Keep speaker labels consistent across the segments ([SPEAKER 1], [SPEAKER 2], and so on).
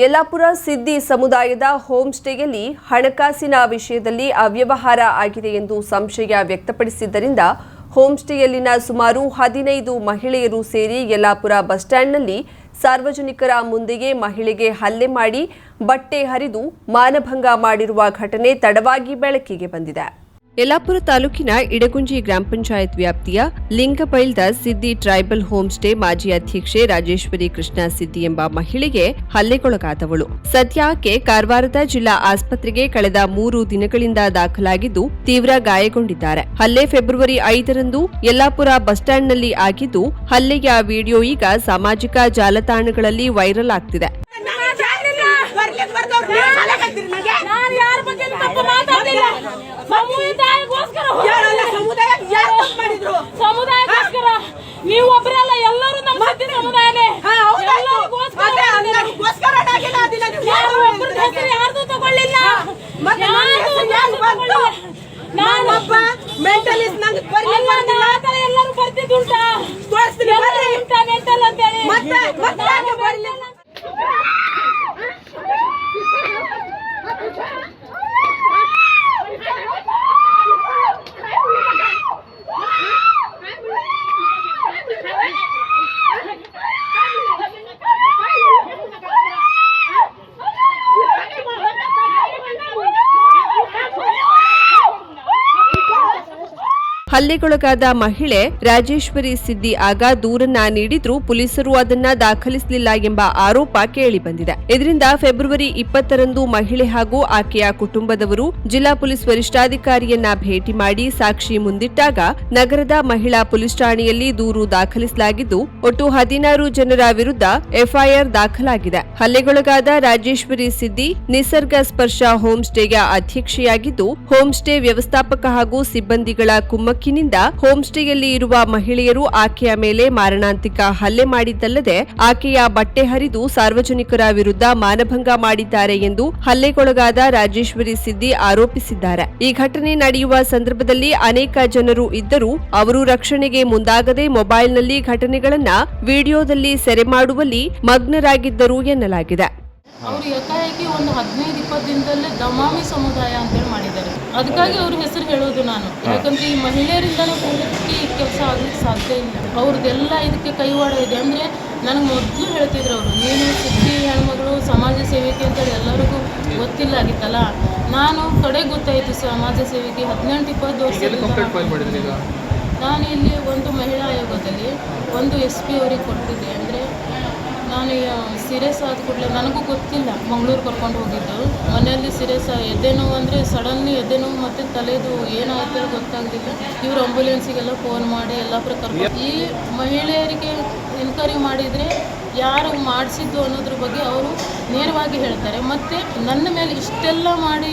[SPEAKER 1] ಯಲ್ಲಾಪುರ ಸಿದ್ದಿ ಸಮುದಾಯದ ಹೋಮ್ ಸ್ಟೇಯಲ್ಲಿ ಹಣಕಾಸಿನ ವಿಷಯದಲ್ಲಿ ಅವ್ಯವಹಾರ ಆಗಿದೆ ಎಂದು ಸಂಶಯ ವ್ಯಕ್ತಪಡಿಸಿದ್ದರಿಂದ ಹೋಮ್ ಸ್ಟೇಯಲ್ಲಿನ ಸುಮಾರು ಹದಿನೈದು ಮಹಿಳೆಯರು ಸೇರಿ ಯಲ್ಲಾಪುರ ಬಸ್ ಸ್ಟ್ಯಾಂಡ್ನಲ್ಲಿ ಸಾರ್ವಜನಿಕರ ಮುಂದೆಯೇ ಮಹಿಳೆಗೆ ಹಲ್ಲೆ ಮಾಡಿ ಬಟ್ಟೆ ಹರಿದು ಮಾನಭಂಗ ಮಾಡಿರುವ ಘಟನೆ ತಡವಾಗಿ ಬೆಳಕಿಗೆ ಬಂದಿದೆ. ಯಲ್ಲಾಪುರ ತಾಲೂಕಿನ ಇಡಗುಂಜಿ ಗ್ರಾಮ ಪಂಚಾಯತ್ ವ್ಯಾಪ್ತಿಯ ಲಿಂಗಬೈಲ್ದ ಸಿದ್ದಿ ಟ್ರೈಬಲ್ ಹೋಮ್ ಸ್ಟೇ ಮಾಜಿ ಅಧ್ಯಕ್ಷೆ ರಾಜೇಶ್ವರಿ ಕೃಷ್ಣ ಸಿದ್ದಿ ಎಂಬ ಮಹಿಳೆಗೆ ಹಲ್ಲೆಗೊಳಗಾದವಳು. ಸದ್ಯ ಆಕೆ ಕಾರವಾರದ ಜಿಲ್ಲಾ ಆಸ್ಪತ್ರೆಗೆ ಕಳೆದ ಮೂರು ದಿನಗಳಿಂದ ದಾಖಲಾಗಿದ್ದು ತೀವ್ರ ಗಾಯಗೊಂಡಿದ್ದಾರೆ. ಹಲ್ಲೆ ಫೆಬ್ರವರಿ ಐದರಂದು ಯಲ್ಲಾಪುರ ಬಸ್ ಸ್ಟ್ಯಾಂಡ್ನಲ್ಲಿ ಆಗಿದ್ದು, ಹಲ್ಲೆಯ ವಿಡಿಯೋ ಈಗ ಸಾಮಾಜಿಕ ಜಾಲತಾಣಗಳಲ್ಲಿ ವೈರಲ್ ಆಗ್ತಿದೆ
[SPEAKER 2] ನಾನು ಯಾರ ಬಗ್ಗೆ ತಪ್ಪು ಮಾತಾಡ್ಲಿಲ್ಲ ಸಮುದಾಯಕ್ಕೋಸ್ಕರ ಸಮುದಾಯಕ್ಕೋಸ್ಕರ. ನೀವು ಒಬ್ಬರಲ್ಲ ಎಲ್ಲರೂ ನಮ್ಮ ಸಮುದಾಯನೇ. ಯಾರ್ದು ತಗೊಳ್ಳಿಲ್ಲ. ಯಾರ್ದು ಹೆಸರು ತಗೊಳ್ಳಿಲ್ಲ. ನಾನು
[SPEAKER 3] ಮೆಂಟಲಿಸ್ಟ್ ನಂಗೆ
[SPEAKER 2] ಥರ ಎಲ್ಲರೂ ಬರ್ತಿದ್ದುಂಟಾ?
[SPEAKER 3] ತೋರಿಸ್ತೀನಿ,
[SPEAKER 2] ಮೆಂಟಲ್ ಅಂತೇಳಿ?
[SPEAKER 3] ಮತ್ತೆ
[SPEAKER 1] ಹಲ್ಲೆಗೊಳಗಾದ ಮಹಿಳೆ ರಾಜೇಶ್ವರಿ ಸಿದ್ದಿ ಆಗ ದೂರನ್ನ ನೀಡಿದ್ರೂ ಪೊಲೀಸರು ಅದನ್ನ ದಾಖಲಿಸಲಿಲ್ಲ ಎಂಬ ಆರೋಪ ಕೇಳಿಬಂದಿದೆ ಇದರಿಂದ ಫೆಬ್ರವರಿ ಇಪ್ಪತ್ತರಂದು ಮಹಿಳೆ ಹಾಗೂ ಆಕೆಯ ಕುಟುಂಬದವರು ಜಿಲ್ಲಾ ಪೊಲೀಸ್ ವರಿಷ್ಠಾಧಿಕಾರಿಯನ್ನ ಭೇಟಿ ಮಾಡಿ ಸಾಕ್ಷಿ ಮುಂದಿಟ್ಟಾಗ ನಗರದ ಮಹಿಳಾ ಪೊಲೀಸ್ ಠಾಣೆಯಲ್ಲಿ ದೂರು ದಾಖಲಿಸಲಾಗಿದ್ದು, ಒಟ್ಟು ಹದಿನಾರು ಜನರ ವಿರುದ್ಧ ಎಫ್ಐಆರ್ ದಾಖಲಾಗಿದೆ. ಹಲ್ಲೆಗೊಳಗಾದ ರಾಜೇಶ್ವರಿ ಸಿದ್ದಿ ನಿಸರ್ಗ ಸ್ಪರ್ಶ ಹೋಮ್ ಅಧ್ಯಕ್ಷೆಯಾಗಿದ್ದು ಹೋಮ್ ಸ್ಟೇ ವ್ಯವಸ್ಥಾಪಕ ಹಾಗೂ ಸಿಬ್ಬಂದಿಗಳ ಕುಮ್ಮಕ್ಕಿನಿಂದ ಹೋಮ್ ಸ್ಟೇಯಲ್ಲಿ ಇರುವ ಮಹಿಳೆಯರು ಆಕೆಯ ಮೇಲೆ ಮಾರಣಾಂತಿಕ ಹಲ್ಲೆ ಮಾಡಿದ್ದಲ್ಲದೆ ಆಕೆಯ ಬಟ್ಟೆ ಹರಿದು ಸಾರ್ವಜನಿಕರ ವಿರುದ್ಧ ಮಾನಭಂಗ ಮಾಡಿದ್ದಾರೆ ಎಂದು ಹಲ್ಲೆಗೊಳಗಾದ ರಾಜೇಶ್ವರಿ ಸಿದ್ದಿ ಆರೋಪಿಸಿದ್ದಾರೆ. ಈ ಘಟನೆ ನಡೆಯುವ ಸಂದರ್ಭದಲ್ಲಿ ಅನೇಕ ಜನರು ಇದ್ದರೂ ಅವರು ರಕ್ಷಣೆಗೆ ಮುಂದಾಗದೆ ಮೊಬೈಲ್ನಲ್ಲಿ ಘಟನೆಗಳನ್ನ ವಿಡಿಯೋದಲ್ಲಿ ಸೆರೆ ಮಾಡುವಲ್ಲಿ ಮಗ್ನರಾಗಿದ್ದರು ಎನ್ನಲಾಗಿದೆ.
[SPEAKER 4] ಅವರು ಏಕಾಏಕಿ ಒಂದು ಹದಿನೈದು, ಇಪ್ಪತ್ತು ದಿನದಲ್ಲೇ ದಮಾಮಿ ಸಮುದಾಯ ಮಾಡಿದ್ದಾರೆ ಅದಕ್ಕಾಗಿ ಅವ್ರ ಹೆಸರು ಹೇಳೋದು ನಾನು. ಯಾಕಂದ್ರೆ ಈ ಮಹಿಳೆಯರಿಂದನೇ ಪೂರ್ತಿ ಈ ಕೆಲಸ ಆಗ್ಲಿಕ್ಕೆ ಸಾಧ್ಯ ಇಲ್ಲ. ಅವ್ರದ್ದೆಲ್ಲ ಇದಕ್ಕೆ ಕೈವಾಡ ಇದೆ. ಅಂದರೆ ನನಗೆ ಮೊದಲು ಹೇಳ್ತಿದ್ರು ಅವರು ನೀನು ಸುದ್ದಿ ಹೆಣ್ಮಗಳು ಸಮಾಜ ಸೇವಿಕೆ ಅಂತೇಳಿ ಎಲ್ಲರಿಗೂ ಗೊತ್ತಿಲ್ಲ ಆಗಿತ್ತಲ್ಲ? ನಾನು ಕಡೆ ಗೊತ್ತಾಯಿತು ಸಮಾಜ ಸೇವೆಗೆ ಹದಿನೆಂಟು ಇಪ್ಪತ್ತು ವರ್ಷ ನಾನು ಇಲ್ಲಿ ಒಂದು ಮಹಿಳಾ ಆಯೋಗದಲ್ಲಿ ಒಂದು ಎಸ್ ಪಿ ಅವರಿಗೆ ಕೊಟ್ಟಿದ್ದೆ. ಅಂದರೆ ನಾನು ಸೀರಿಯಸ್ ಆದ ಕೂಡಲೇ ನನಗೂ ಗೊತ್ತಿಲ್ಲ. ಮಂಗಳೂರು ಕರ್ಕೊಂಡು ಹೋಗಿದ್ದು ಮನೆಯಲ್ಲಿ ಸೀರಿಯಸ್ ಎದೆನೋವು ಅಂದರೆ ಸಡನ್ಲಿ ಎದೆನೋವು ಮತ್ತು ತಲೆದು ಏನಾಯಿತು ಗೊತ್ತಾಗಲಿಲ್ಲ. ಇವರು ಆಂಬ್ಯುಲೆನ್ಸಿಗೆಲ್ಲ ಫೋನ್ ಮಾಡಿ ಎಲ್ಲ ಕರ್ಕೊಂಡು ಈ ಮಹಿಳೆಯರಿಗೆ ಎನ್ಕ್ವೈರಿ ಮಾಡಿದರೆ ಯಾರು ಮಾಡಿಸಿದ್ದು ಅನ್ನೋದ್ರ ಬಗ್ಗೆ ಅವರು ನೇರವಾಗಿ ಹೇಳ್ತಾರೆ. ಮತ್ತು ನನ್ನ ಮೇಲೆ ಇಷ್ಟೆಲ್ಲ ಮಾಡಿ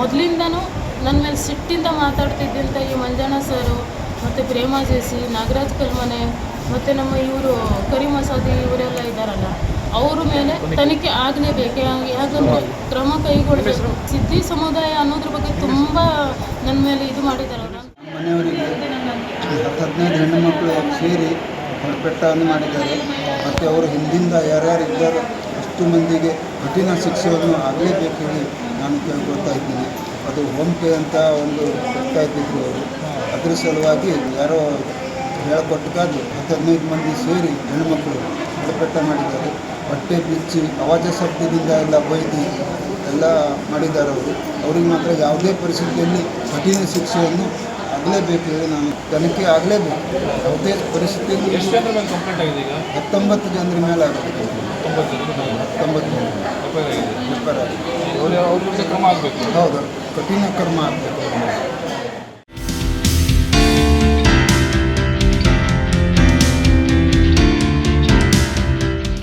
[SPEAKER 4] ಮೊದಲಿಂದನೂ ನನ್ನ ಮೇಲೆ ಸಿಟ್ಟಿಂದ ಮಾತಾಡ್ತಿದ್ದಂಥ ಈ ಮಂಜಣ್ಣ ಸರು ಮತ್ತು ಪ್ರೇಮಾ ಜೇಸಿ, ನಾಗರಾಜ್ ಕಲ್ಮನೆ ಮತ್ತು ನಮ್ಮ ಇವರು ಕರಿಮಸಾದಿ ಇವರೆಲ್ಲ ಇದ್ದಾರಲ್ಲ, ಅವ್ರ ಮೇಲೆ ತನಿಖೆ ಆಗಲೇಬೇಕು? ಯಾಕಂದರೆ ಕ್ರಮ ಕೈಗೊಳ್ಳಬೇಕು ಸಿದ್ಧಿ ಸಮುದಾಯ ಅನ್ನೋದ್ರ ಬಗ್ಗೆ ತುಂಬ ನನ್ನ ಮೇಲೆ ಇದು ಮಾಡಿದ್ದಾರೆ ಅವರು.
[SPEAKER 5] ಮನೆಯವರಿಗೆ ಹತ್ತು ಹದಿನೈದು ಹೆಣ್ಣು ಮಕ್ಕಳು ಸೇರಿ ಹೊರಪೆಟ್ಟನ್ನು ಮಾಡಿದ್ದಾರೆ. ಮತ್ತು ಅವರು ಹಿಂದಿಂದ ಯಾರ್ಯಾರು ಇದ್ದಾರೋ, ಅಷ್ಟು ಮಂದಿಗೆ ಕಠಿಣ ಶಿಕ್ಷೆಯನ್ನು ಆಗಲೇಬೇಕು ಹೇಳಿ ನಾನು ಕೇಳ್ಕೊಳ್ತಾ ಇದ್ದೀನಿ. ಅದು ಹೋಮ್ ಪೇ ಅಂತ ಒಂದು ಕೊಡ್ತಾ ಇದ್ದಿದ್ರು ಅವರು. ಅದ್ರ ಸಲುವಾಗಿ ಯಾರೋ ಕಾದು ಹತ್ತು ಹದಿನೈದು ಮಂದಿ ಸೇರಿ ಹೆಣ್ಣುಮಕ್ಕಳು ಹೊರಪೆಟ್ಟ ಮಾಡಿದ್ದಾರೆ. ಬಟ್ಟೆ ಬಿಚ್ಚಿ ಅವಾಜ ಶಬ್ದದಿಂದ ಎಲ್ಲ ಬೈದು ಎಲ್ಲ ಮಾಡಿದ್ದಾರೆ ಅವರು. ಅವ್ರಿಗೆ ಮಾತ್ರ ಯಾವುದೇ ಪರಿಸ್ಥಿತಿಯಲ್ಲಿ ಕಠಿಣ ಶಿಕ್ಷೆಯನ್ನು ಆಗಲೇಬೇಕು ಹೇಳಿ ನಾನು ತನಿಖೆ ಆಗಲೇಬೇಕು. ಯಾವುದೇ ಪರಿಸ್ಥಿತಿಯಲ್ಲಿ ಹತ್ತೊಂಬತ್ತು ಜನರ ಮೇಲೆ ಆಗಬೇಕು ಹತ್ತೊಂಬತ್ತು ಜನ
[SPEAKER 6] ಎಫ್ಐಆರ್ ಆಗಿದೆ.
[SPEAKER 5] ಹೌದು ಕಠಿಣ ಕ್ರಮ ಆಗಬೇಕು.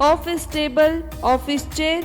[SPEAKER 1] Office table office chair